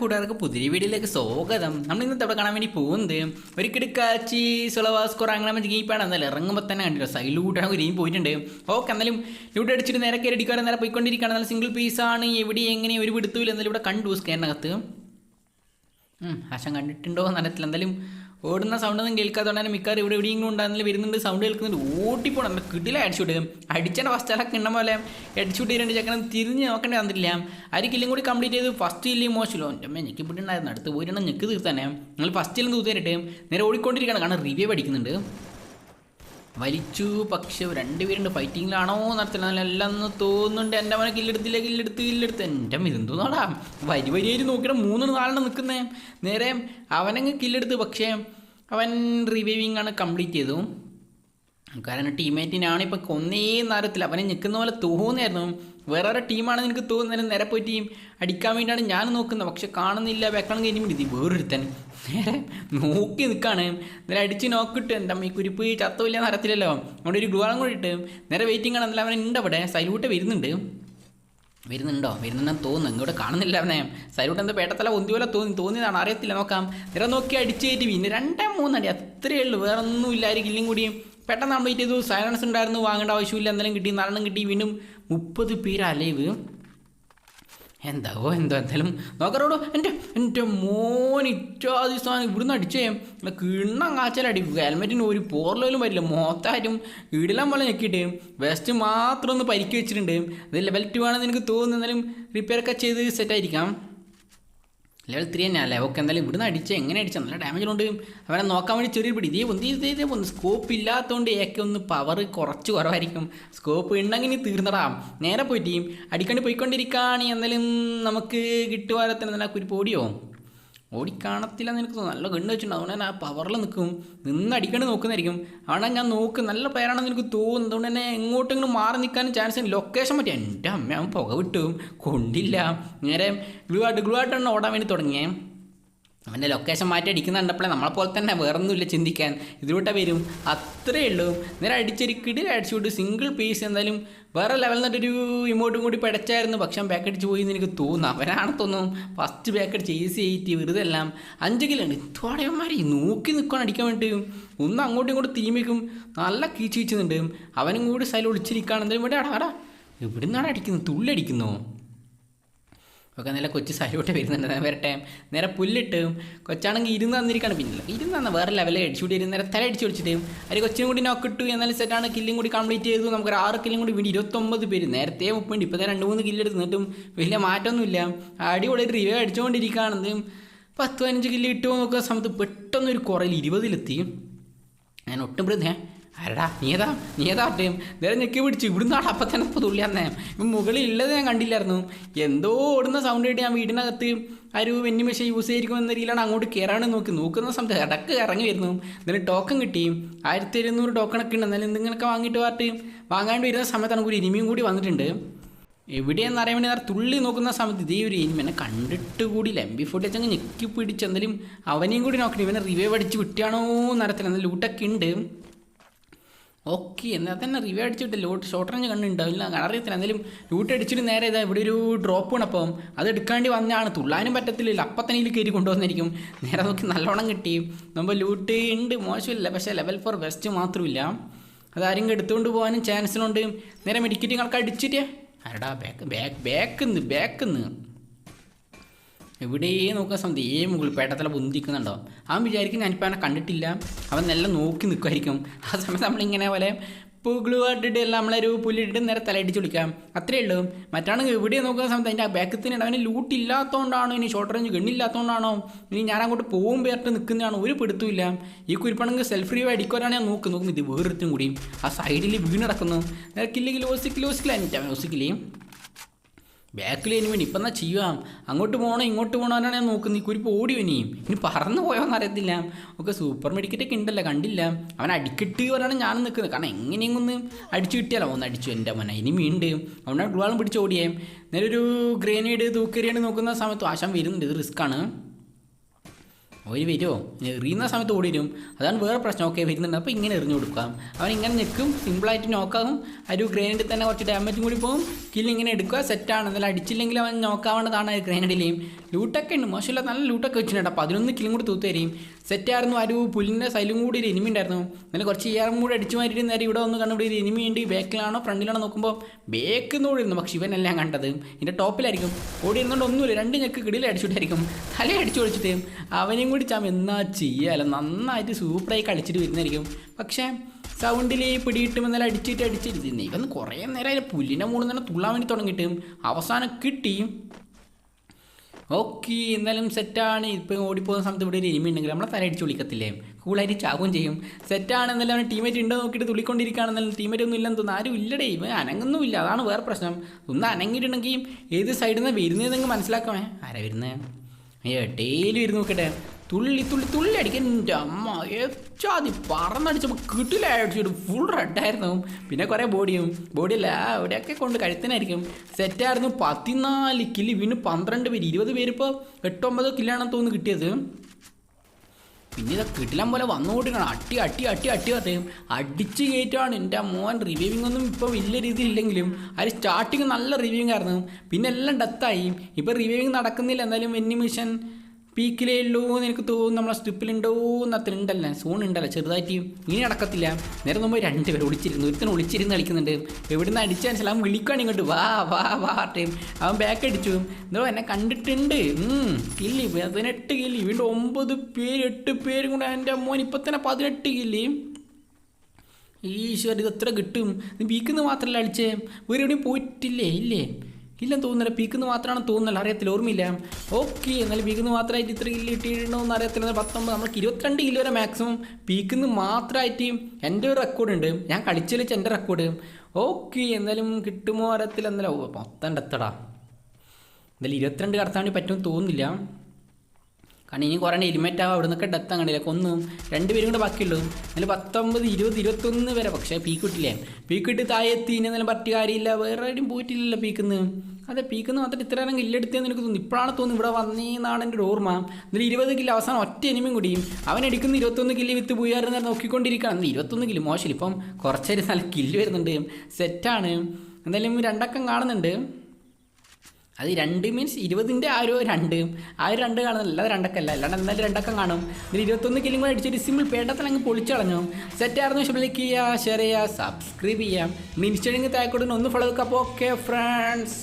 കൂട്ടുകാർക്ക് പുതിയ വീഡിയോയിലേക്ക് സ്വാഗതം. നമ്മൾ ഇന്നത്തെ അവിടെ കാണാൻ വേണ്ടി പോകുന്നത് ഒരു കിടക്കാച്ചി സുളവാസ്കോർ അങ്ങനെ ജീപ്പാണ് എന്നാലും ഇറങ്ങുമ്പോൾ തന്നെ കണ്ടില്ല? സൈലൂട്ടാണ് ടീം പോയിട്ടുണ്ട്. ഓക്കെ എന്നാലും ലൂട്ട് അടിച്ചിട്ട് നേരെ കയറി അടിക്കാറ് നേരെ പോയിക്കൊണ്ടിരിക്കുകയാണ്. എന്നാലും സിംഗിൾ പീസാണ് എവിടെ എങ്ങനെ ഒരു പിടുത്തൂല എന്നാലും ഇവിടെ കണ്ടു സ്കാനകത്ത് ആശം കണ്ടിട്ടുണ്ടോ എന്നറിയത്തില്ല എന്തായാലും ഓടുന്ന സൗണ്ട് ഒന്നും കേൾക്കാത്തതുകൊണ്ട് തന്നെ മിക്കവാറും ഇവിടെ എവിടെയെങ്കിലും ഉണ്ടാകുന്നില്ല വരുന്നുണ്ട്. സൗണ്ട് കേൾക്കുന്നുണ്ട് ഓട്ടിപ്പോണം നമ്മുടെ കിട്ടില്ല അടിച്ചുവിട്ട് അടിച്ചാൽ ഫസ്റ്റ് അലക്ക് ഇണ്ണ പോലെ അടിച്ചുവിട്ട് രണ്ട് ചക്കനം തിരിഞ്ഞ് നോക്കേണ്ടി വന്നിട്ടില്ല. ആര് കില്ലും കൂടി കംപ്ലീറ്റ് ചെയ്ത് ഫസ്റ്റ് ഇല്ലേ മോശമല്ലോ എന്റെ അമ്മ ഞെക്കി പിട്ടുണ്ടായിരുന്നു അടുത്ത് പോയിട്ടുണ്ടെങ്കിൽ ഞെക്ക് തീർത്താനേ നിങ്ങൾ ഫസ്റ്റ് ഇല്ലെന്ന് തൂത്തേരിട്ട് നേരെ ഓടിക്കൊണ്ടിരിക്കുകയാണ്. കാരണം റിവ്യൂ അടിക്കുന്നുണ്ട് വലിച്ചു പക്ഷെ രണ്ടുപേരുണ്ട്. ഫൈറ്റിങ്ങിലാണോ ഒന്ന് തോന്നുന്നുണ്ട്. എന്റെ മോനെ കില്ലെടുത്തില്ല? കില്ലെടുത്ത് കില്ലെടുത്ത്. എന്റെ ഇതെന്തോന്നാടാ വരി വരിയായിട്ട് നോക്കിയിട്ട് മൂന്ന് നാലെണ്ണം നിൽക്കുന്നേ. നേരെ അവനങ്ങ് കില്ലെടുത്ത് പക്ഷേ അവൻ റിവൈവിങ് ആണ് കംപ്ലീറ്റ് ചെയ്തു. കാരണം ടീമേറ്റിനാണ് ഇപ്പം കൊന്നേ നേരത്തിൽ അവനെ നിൽക്കുന്ന പോലെ തോന്നിയായിരുന്നു. വേറെ ടീമാണ് എനിക്ക് തോന്നുന്നത്? നേരെ പോയി ടീം അടിക്കാൻ വേണ്ടിയാണ് ഞാൻ നോക്കുന്നത്. പക്ഷെ കാണുന്നില്ല. വെക്കണം കഴിഞ്ഞ് ഇത് വേറൊരുത്തൻ നേരെ നോക്കി നിൽക്കാണ് നേരെ അടിച്ച് നോക്കിട്ട് എന്താ ഈ കുരിപ്പ് ചത്തമില്ല നടത്തില്ലല്ലോ അവിടെ ഒരു ഗ്ലൂവാളം കൂടി ഇട്ട് നേരെ വെയിറ്റിംഗ് ആണ്. എന്നാലും അവൻ ഉണ്ട് അവിടെ. സൈലൂട്ട് വരുന്നുണ്ട്. വരുന്നുണ്ടോ? വരുന്നുണ്ടെന്ന് തോന്നുന്നു. ഇങ്ങോട്ട് കാണുന്നില്ല അവനെ. സൈലൂട്ട് എന്താ പേട്ടത്തല ഒന്തി പോലെ തോന്നി. തോന്നിയതാണ്? അറിയത്തില്ല. നോക്കാം. നേരെ നോക്കി അടിച്ച് കയറ്റി പിന്നെ രണ്ടേ മൂന്നടി. അത്രയേ ഉള്ളൂ. വേറെ ഒന്നും ഇല്ലും കൂടിയും പെട്ടെന്ന് കംപ്ലീറ്റ് ചെയ്തു. സൈലൻസ് ഉണ്ടായിരുന്നു. വാങ്ങേണ്ട ആവശ്യമില്ല. എന്തെങ്കിലും കിട്ടി. നാലെണ്ണം കിട്ടി. വീണ്ടും മുപ്പത് പേര് അലൈവ്. എന്താവോ എന്തോ എന്തായാലും. നോക്കറോടോ എന്റെ എന്റെ മോൻ ഇറ്റാതി സാധനം ഇവിടുന്ന് അടിച്ചേ. കിണ്ണം കാച്ചാലടി. ഹെൽമെറ്റിന് ഒരു പോർലോലും വരില്ല. മൊത്തമായിട്ടും ഇടലാൻ പോലെ ഞെക്കിയിട്ട് വെസ്റ്റ് മാത്രം ഒന്ന് പരിക്ക് വെച്ചിട്ടുണ്ട്. അത് ലെവൽ ടു ആണെന്ന് എനിക്ക് തോന്നുന്നു. എന്നാലും റിപ്പയർ ഒക്കെ ചെയ്ത് സെറ്റായിരിക്കാം ലെവൽ ത്രീ തന്നെ അല്ലേ? ഓക്കെ എന്തായാലും ഇവിടുന്ന് അടിച്ച് എങ്ങനെ അടിച്ചാൽ നല്ല ഡാമേജ് ഉണ്ട് അവനെ നോക്കാൻ വേണ്ടി ചെറിയ പിടി. ഇതേ ഒന്ന് ഇതേ ഒന്ന് സ്കോപ്പ് ഇല്ലാത്തതുകൊണ്ട് ഏക്കെ ഒന്ന് പവർ കുറച്ച് കുറവായിരിക്കും. സ്കോപ്പ് ഉണ്ടെങ്കിൽ തീർന്നടാ. നേരെ പോയിട്ട് അടിക്കണ്ടി പോയിക്കൊണ്ടിരിക്കുകയാണ് എന്നാലും നമുക്ക് കിട്ടുവാരത്തിന് നല്ല കുരിപ്പോടിയോ ഓടിക്കാണത്തില്ല എന്ന് എനിക്ക് തോന്നുന്നു. നല്ല കണ്ണ് വെച്ചിട്ടുണ്ട്. അതുകൊണ്ട് തന്നെ ആ പവറിൽ നിൽക്കും നിന്ന് അടിക്കേണ്ടി നോക്കുന്നതായിരിക്കും. അവിടെ ഞാൻ നോക്ക്. നല്ല പേരാണെന്ന് എനിക്ക് തോന്നുന്നു. അതുകൊണ്ട് തന്നെ എങ്ങോട്ടെങ്കിലും മാറി നിൽക്കാനും ചാൻസ് ലൊക്കേഷൻ പറ്റി എന്റെ അമ്മ അവൻ പുക വിട്ടും. കൊണ്ടില്ല. നേരെ ഗ്ലൂ ആയിട്ട് ഗ്ലൂ ആയിട്ടാണ് ഓടാൻ വേണ്ടി തുടങ്ങിയേ. അവന്റെ ലൊക്കേഷൻ മാറ്റി അടിക്കുന്ന കണ്ടപ്പോഴേ നമ്മളെപ്പോലെ തന്നെ വേറൊന്നുമില്ല ചിന്തിക്കാൻ. ഇതിലൂടെ വരും. അത്രയേ ഉള്ളൂ. നേരെ അടിച്ചൊരു കിടിൽ അടിച്ചുകൊണ്ട് സിംഗിൾ പീസ് എന്തായാലും വേറെ ലെവലിൽ നിന്നിട്ടൊരു ഇമോട്ടും കൂടി പിടച്ചായിരുന്നു. പക്ഷേ ബാക്ക് അടിച്ച് പോയി എന്ന് എനിക്ക് തോന്നുന്നു. അവനാണ് തോന്നും ഫസ്റ്റ് ബാക്ക് അടിച്ച് ഈസി ആയിട്ട് വെറുതെ എല്ലാം. അഞ്ച് ഉണ്ട്. ഇത്തോടെയന്മാരെ നോക്കി നിൽക്കാൻ അടിക്കാൻ വേണ്ടി ഒന്ന് അങ്ങോട്ടും ഇങ്ങോട്ടും തീമിക്കും നല്ല കീച്ച് കീച്ചുന്നുണ്ട് അവനും കൂടി സ്ഥലം ഒളിച്ചിരിക്കുകയാണെന്നാലും ഇവിടെ അടാ ഇവിടെ നിന്നാണ് അടിക്കുന്നത്? തുള്ളടിക്കുന്നോ ഒക്കെ നല്ല കൊച്ചു സൈലോട്ട് വരുന്നുണ്ട്. വരട്ടെ നേരെ പുല്ലിട്ട് കൊച്ചാണെങ്കിൽ ഇരുന്ന് തന്നിരിക്കാണ്. പിന്നില്ല ഇരുന്ന് തന്നെ വേറെ ലെവലിൽ അടിച്ചുകൂടി ഇരുന്ന് നേരെ തല അടിച്ചു വിളിച്ചിട്ട് അതിൽ കൊച്ചിനും കൂടി നോക്കിട്ടു എന്നാലും സെറ്റാണ് കില്ലും കൂടി കംപ്ലീറ്റ് ചെയ്തു. നമുക്ക് ഒരു ആറ് കില്ലും കൂടി വീണ്ടും ഇരുപത്തൊമ്പത് പേര്. നേരത്തെ മുപ്പുണ്ട് ഇപ്പോൾ രണ്ട് മൂന്ന് കില്ല് എടുത്ത് നിന്നിട്ടും വലിയ മാറ്റമൊന്നുമില്ല. അടിപൊളി റിവ്യൂ അടിച്ചുകൊണ്ടിരിക്കുകയാണെന്ന് പത്ത് പതിനഞ്ച് കില്ല് കിട്ടുമോ നോക്കുന്ന സമയത്ത് പെട്ടെന്നൊരു കുറയിൽ ഇരുപതിലെത്തി. ഞാൻ ഒട്ടും പ്രതി ആരടാ നീതാ നീതാ അട്ടേം നേരെ ഞെക്കി പിടിച്ചു. ഇവിടുന്ന് ആടെ അപ്പം തന്നെ ഇപ്പോൾ തുള്ളിയാന്നേ ഇപ്പം മുകളിൽ ഉള്ളത് ഞാൻ കണ്ടില്ലായിരുന്നു. എന്തോ ഓടുന്ന സൗണ്ട് കേട്ട് ഞാൻ വീടിനകത്ത് ആ ഒരു വെന്നി മെഷീൻ യൂസ് ചെയ്തിരിക്കും എന്ന രീതിയിലാണ് അങ്ങോട്ട് കയറാണ് നോക്കി. നോക്കുന്ന സമയത്ത് ഇടയ്ക്ക് ഇറങ്ങി വരുന്നു. എന്നിട്ട് ടോക്കൺ കിട്ടി. ആയിരത്തി ടോക്കൺ ടോക്കണൊക്കെ ഉണ്ട്. എന്നാലും എന്തെങ്കിലുമൊക്കെ വാങ്ങിയിട്ട് പാർട്ട് വാങ്ങാണ്ട് വരുന്ന സമയത്താണ് ഒരു ഇനിമിയും കൂടി വന്നിട്ടുണ്ട്. എവിടെയെന്ന് അറിയാൻ വേണ്ടി നേരെ തുള്ളി നോക്കുന്ന സമയത്ത് ഇതേ ഒരു ഇനിമ എന്നെ കണ്ടിട്ട് കൂടി ലംബി ഫുട്ടേജ് അങ്ങ് ഞെക്കി പിടിച്ച്. എന്തായാലും അവനെയും കൂടി നോക്കണം. ഇവനെ റിവൈവ് അടിച്ച് വിട്ടാണോ എന്നറിയത്തില്ല എന്നാൽ ലൂട്ടൊക്കെ ഉണ്ട്. ഓക്കെ എന്നാൽ തന്നെ റിവ്യൂ അടിച്ചിട്ട് ലോട്ട് ഷോർട്ട് റേഞ്ച് കണ്ടുണ്ടാവില്ല അറിയത്തില്ല. എന്തായാലും ലൂട്ട് അടിച്ചിട്ട് നേരെ ഇതാ ഇവിടെ ഒരു ഡ്രോപ്പ് ആണ് അപ്പം. അത് എടുക്കാണ്ടി വന്നാണ് തുള്ളാനും പറ്റത്തില്ല അപ്പം തന്നെ ഇതിൽ കയറി കൊണ്ടുവന്നിരിക്കും. നേരെ നോക്കി നല്ലോണം കിട്ടി. നമ്മൾ ലൂട്ട് ഉണ്ട്. മോശമില്ല. പക്ഷേ ലെവൽ ഫോർ വെസ്റ്റ് മാത്രമില്ല. അതാരും എടുത്തുകൊണ്ട് പോകാനും ചാൻസിലുണ്ട് നേരെ മെഡിക്കറ്റ് കണക്ക് അടിച്ചിട്ട്. ആരടാ ബാക്ക് ബാക്ക് ബാക്ക് ബാക്കുന്ന് എവിടെ നോക്കാൻ സമയത്ത് ഏ മുകളിൽ പേട്ടത്തല പൊന്തിക്കുന്നുണ്ടോ അവൻ വിചാരിക്കും ഞാനിപ്പോൾ അവനെ കണ്ടിട്ടില്ല. അവൻ നല്ല നോക്കി നിൽക്കുമായിരിക്കും ആ സമയത്ത് നമ്മളിങ്ങനെ പോലെ പൂഗ്ലു ഇട്ടിട്ട് എല്ലാം നമ്മളൊരു പുല്ലിട്ടിട്ട് നേരെ തലയിടിച്ച് വിളിക്കാം. അത്രേ ഉള്ളൂ. മറ്റാണെങ്കിൽ എവിടെ നോക്കുന്ന സമയത്ത് അതിന്റെ ആ തന്നെ അവന് ലൂട്ട് ഇല്ലാത്തതുകൊണ്ടാണോ ഇനി ഷോർട്ട് റേഞ്ച് ഗണ്ണില്ലാത്തതുകൊണ്ടാണോ ഇനി ഞാൻ അങ്ങോട്ട് പോകും പേർട്ട് നിൽക്കുന്നതാണ് ഒരു പിടുത്തമില്ല ഈ കുരിപ്പാണെങ്കിൽ സെൽഫ് റീവ് അടിക്കുവാനാണ് ഞാൻ നോക്കുന്നത്. നോക്കും വേറൊരുത്തും കൂടി. ആ സൈഡിൽ വീണിടക്കുന്നു നേരെ ഓസിക്കില്ല ലോസിക്കില്ല എനിക്ക് ലോസിക്കില്ലേ ബാക്കിൽ ഇനി വേണ്ടി ഇപ്പം എന്നാ ചെയ്യാം അങ്ങോട്ട് പോകണോ ഇങ്ങോട്ട് പോകണമെന്നാണ് ഞാൻ നോക്കുന്നത്. ഈ കുരിപ്പ് ഓടി വനിയും ഇനി പറന്നു പോയോന്ന് അറിയത്തില്ല. ഒക്കെ സൂപ്പർ മെഡിക്കറ്റൊക്കെ ഉണ്ടല്ലോ കണ്ടില്ല. അവൻ അടിക്കിട്ട് പോലാണ് ഞാൻ നിൽക്കുന്നത് കാരണം എങ്ങനെയും ഒന്ന് അടിച്ചു കിട്ടിയാലോ? ഒന്ന് അടിച്ചു. എന്റെ മോനെ വീണ്ട്. അവനെ ഗുളാളും പിടിച്ച് ഓടിയേ. നേരെ ഒരു ഗ്രേനേഡ് തൂക്കേറിയാണ് നോക്കുന്ന സമയത്ത് ആശാൻ വരുന്നുണ്ട്. ഇത് റിസ്ക്കാണ് അവർ വരുമോ എറിയുന്ന സമയത്ത് ഓടി വരും. അതാണ് വേറെ പ്രശ്നം. ഓക്കെ വരുന്നുണ്ട്. അപ്പോൾ ഇങ്ങനെ എറിഞ്ഞു കൊടുക്കാം. അവൻ ഇങ്ങനെ നിൽക്കും. സിമ്പിളായിട്ട് നോക്കാവും ആ ഒരു ഗ്രേനേഡിൽ തന്നെ കുറച്ച് ഡാമേജും കൂടി പോകും. കില്ല് ഇങ്ങനെ എടുക്കുക. സെറ്റാണ് എന്നാലും അടിച്ചില്ലെങ്കിൽ അവൻ നോക്കാവേണ്ടതാണ് ഗ്രേനേഡിലെയും ലൂട്ടൊക്കെ ഉണ്ട്. മോശമില്ല നല്ല ലൂട്ടൊക്കെ വെച്ചിട്ടുണ്ട്. അപ്പോൾ അതിനൊന്ന് കില്ലും കൂടി തൂത്തു തരും സെറ്റായിരുന്നു ആ ഒരു പുല്ലിന്റെ സൈലും കൂടി ഒരു എനിമി ഉണ്ടായിരുന്നു. അങ്ങനെ കുറച്ച് ഇയാറും കൂടി അടിച്ചു മാറ്റിയിട്ട് നേരെ ഇവിടെ വന്ന് കണ്ടുപിടി ഒരു ഉണ്ട്. ബാക്കിലാണോ ഫ്രണ്ടിലാണോ നോക്കുമ്പോൾ നിന്ന് ഓടിയിരുന്നു പക്ഷെ ഇവനെല്ലാം കണ്ടത് ഇതിന്റെ ടോപ്പിലായിരിക്കും ഓടി ഇരുന്നുകൊണ്ട് ഒന്നുമില്ല. രണ്ട് ഞെക്ക് കിടിയിൽ അടിച്ചിട്ടായിരിക്കും തല അടിച്ചു പൊളിച്ചിട്ട് അവനെയും കൂടി ചാം എന്നാ ചെയ്യാല്ല നന്നായിട്ട് സൂപ്പറായി കളിച്ചിട്ട് വരുന്നതായിരിക്കും. പക്ഷേ സൗണ്ടിൽ പിടിയിട്ടും എന്നാലും അടിച്ചിട്ട് അടിച്ചിട്ട് ഇവന്ന് കുറേ നേരം അതിന്റെ പുല്ലിന്റെ മൂന്ന് തന്നെ തുള്ളാൻ വേണ്ടി തുടങ്ങിയിട്ട് അവസാനം കിട്ടി. ഓക്കെ എന്തായാലും സെറ്റാണ് ഇപ്പം ഓടിപ്പോകുന്ന സമയത്ത് ഇവിടെ ഒരു എനിമി ഉണ്ടെങ്കിൽ നമ്മളെ തല അടിച്ച് വിളിക്കത്തില്ലേ? കൂളായിട്ട് ചാവും ചെയ്യും. സെറ്റാണ് എന്നാലും അവൻ ടീമേറ്റ് ഉണ്ടോ നോക്കിയിട്ട് തുള്ളിക്കൊണ്ടിരിക്കുകയാണെന്നാലും ടീമേറ്റ് ഒന്നും ഇല്ലെന്ന് തോന്നുന്നു. ആരും ഇല്ലടേ ഇവൻ അനങ്ങുന്നുമില്ല. അതാണ് വേറെ പ്രശ്നം. ഒന്ന് അനങ്ങിയിട്ടുണ്ടെങ്കിൽ ഏത് സൈഡിൽ നിന്ന് വരുന്നതെന്ന് മനസ്സിലാക്കാമേ ആരാ വരുന്നത് അയ്യോ ഡെയിലി വരുന്നു നോക്കട്ടെ. തുള്ളി തുള്ളി തുള്ളി അടിക്കാൻ എന്റെ അമ്മ. ഏച്ചാതി പറന്നടിച്ചപ്പോൾ കിട്ടില്ല അടിച്ചിട്ട് ഫുൾ റെഡായിരുന്നു പിന്നെ കുറേ ബോഡിയും ബോഡിയല്ല അവിടെയൊക്കെ കൊണ്ട് കഴുത്തിനായിരിക്കും. സെറ്റായിരുന്നു പതിനാല് കില്ല് വീണ്ടും പന്ത്രണ്ട് പേര് ഇരുപത് പേര് ഇപ്പോൾ എട്ടൊമ്പതോ കില്ലാണെന്ന് തോന്നുന്നു കിട്ടിയത്. പിന്നെ ഇതാ കിട്ടില്ലാൻ പോലെ വന്നുകൊണ്ടിരിക്കണം അട്ടി അട്ടി അട്ടി അട്ടി പറയും അടിച്ച് കയറ്റാണ്. എന്റെ മോൻ റിവ്യൂവിംഗ് ഒന്നും ഇപ്പോൾ വലിയ രീതിയിൽ ഇല്ലെങ്കിലും അതിൽ സ്റ്റാർട്ടിങ് നല്ല റിവ്യൂവിംഗ് ആയിരുന്നു. പിന്നെ എല്ലാം ഡെത്തായി ഇപ്പോൾ റിവ്യൂവിംഗ് നടക്കുന്നില്ല എന്തായാലും എനിമിഷൻ പീക്കിലേ ഉള്ളൂ എന്ന് എനിക്ക് തോന്നുന്നു. നമ്മളെ സ്ട്രിപ്പിലുണ്ടോ എന്ന് അത്ര ഉണ്ടല്ല. സോൺ ഉണ്ടല്ലോ. ചെറുതായിട്ട് ഇനി നടക്കത്തില്ല. നേരെ നമ്മൾ രണ്ടുപേർ ഒളിച്ചിരുന്നു. ഒരുത്തൻ ഒളിച്ചിരുന്ന് കളിക്കുന്നുണ്ട്. എവിടുന്ന് അടിച്ച മനസ്സിലാവും അവൻ വിളിക്കുകയാണ് ഇങ്ങോട്ട്. വാ വാ വാ ടൈം അവൻ ബാക്ക് അടിച്ചു. എന്തോ എന്നെ കണ്ടിട്ടുണ്ട്. കില്ലി പതിനെട്ട് കില്ലി. വീണ്ടും ഒമ്പത് പേര് എട്ട് പേരും കൂടെ എന്റെ മോൻ ഇപ്പം തന്നെ പതിനെട്ട് കില്ലി. ഈശ്വര ഇത് എത്ര കിട്ടും? നീ പീക്കുന്ന മാത്രമല്ല അടിച്ചേ വേറെ എവിടെയും പോയിട്ടില്ലേ? ഇല്ലേ? ഇല്ലെന്ന് തോന്നുന്നില്ല. പീക്കുന്ന മാത്രമാണ് തോന്നുന്നില്ല അറിയത്തില്ല. ഓർമ്മയില്ല. ഓക്കെ എന്നാലും പീക്കുന്ന മാത്രമായിട്ട് ഇത്ര കില്ല് കിട്ടിയിട്ടുണ്ടോ എന്ന് അറിയത്തില്ല പത്തൊമ്പത് നമുക്ക് ഇരുപത്തിരണ്ട് കിലോ വരെ മാക്സിമം പീക്കുന്ന മാത്രമായിട്ട് എന്റെ ഒരു റെക്കോർഡ് ഉണ്ട്. ഞാൻ കളിച്ചു വെച്ച് എന്റെ റെക്കോർഡ് ഓക്കെ എന്നാലും കിട്ടുമോ അറിയത്തില്ല. എന്നാലും പത്തണ്ട് എത്തടാ. എന്തായാലും ഇരുപത്തിരണ്ട് കടത്താൻ വേണ്ടി പറ്റുമെന്ന് തോന്നുന്നില്ല. കാരണം ഇനി കുറേ എലിമെന്റ് ആവും. അവിടെ നിന്നൊക്കെ ഡെത്ത് അങ്ങനെ കൊന്നും. രണ്ടുപേരും കൂടെ ബാക്കിയുള്ളൂ. എന്നാലും പത്തൊമ്പത് ഇരുപത് ഇരുപത്തൊന്ന് വരെ. പക്ഷേ പീക്ക് കിട്ടില്ലേ? പീക്ക് ഇട്ട് താഴെ എത്തി. ഇനി എന്നാലും പറ്റിയ കാര്യമില്ല. വേറെ ആരും പോയിട്ടില്ലല്ലോ പീക്കുന്ന് അതെ പീക്കുന്ന് മാത്രം ഇത്ര നേരം കില്ലെടുത്തതെന്ന് എനിക്ക് തോന്നുന്നു. ഇപ്പോഴാണ് തോന്നുന്നു ഇവിടെ വന്നേന്നാണ് എന്റെ ഒരു ഓർമ്മ. എന്നാലും ഇരുപത് കില്ല് അവസാനം ഒറ്റ എനിമയും കൂടിയും അവൻ എടുക്കുന്ന ഇരുപത്തൊന്ന് കില്ല് വിത്ത് പോയാറുന്ന നോക്കിക്കൊണ്ടിരിക്കുകയാണ്. എന്നാൽ ഇരുപത്തൊന്ന് കില്ല് മോശം. ഇപ്പം കുറച്ചൊരു നല്ല കില്ല് വരുന്നുണ്ട്. സെറ്റാണ് എന്തായാലും രണ്ടക്കം കാണുന്നുണ്ട്. അത് രണ്ട് മീൻസ് ഇരുപതിന്റെ ആ ഒരു രണ്ട്. ആ ഒരു രണ്ട് കാണുന്നില്ല അല്ലാതെ രണ്ടക്കല്ല അല്ലാണ്ട് എന്തായാലും രണ്ടക്കം കാണും. ഇതിൽ ഇരുപത്തൊന്ന് കിലും കൂടെ അടിച്ചൊരു സിമ്പിൾ പേട്ടത്തിൽ അങ്ങ് സെറ്റ് സെറ്റായിരുന്നു പക്ഷേ ലൈക്ക് ചെയ്യുക ഷെയർ ചെയ്യുക സബ്സ്ക്രൈബ് ചെയ്യാം ഇനി താഴെ താഴെക്കൂടെ ഒന്ന് ഫോളോ വെക്കുക അപ്പോൾ ഓക്കെ ഫ്രണ്ട്സ്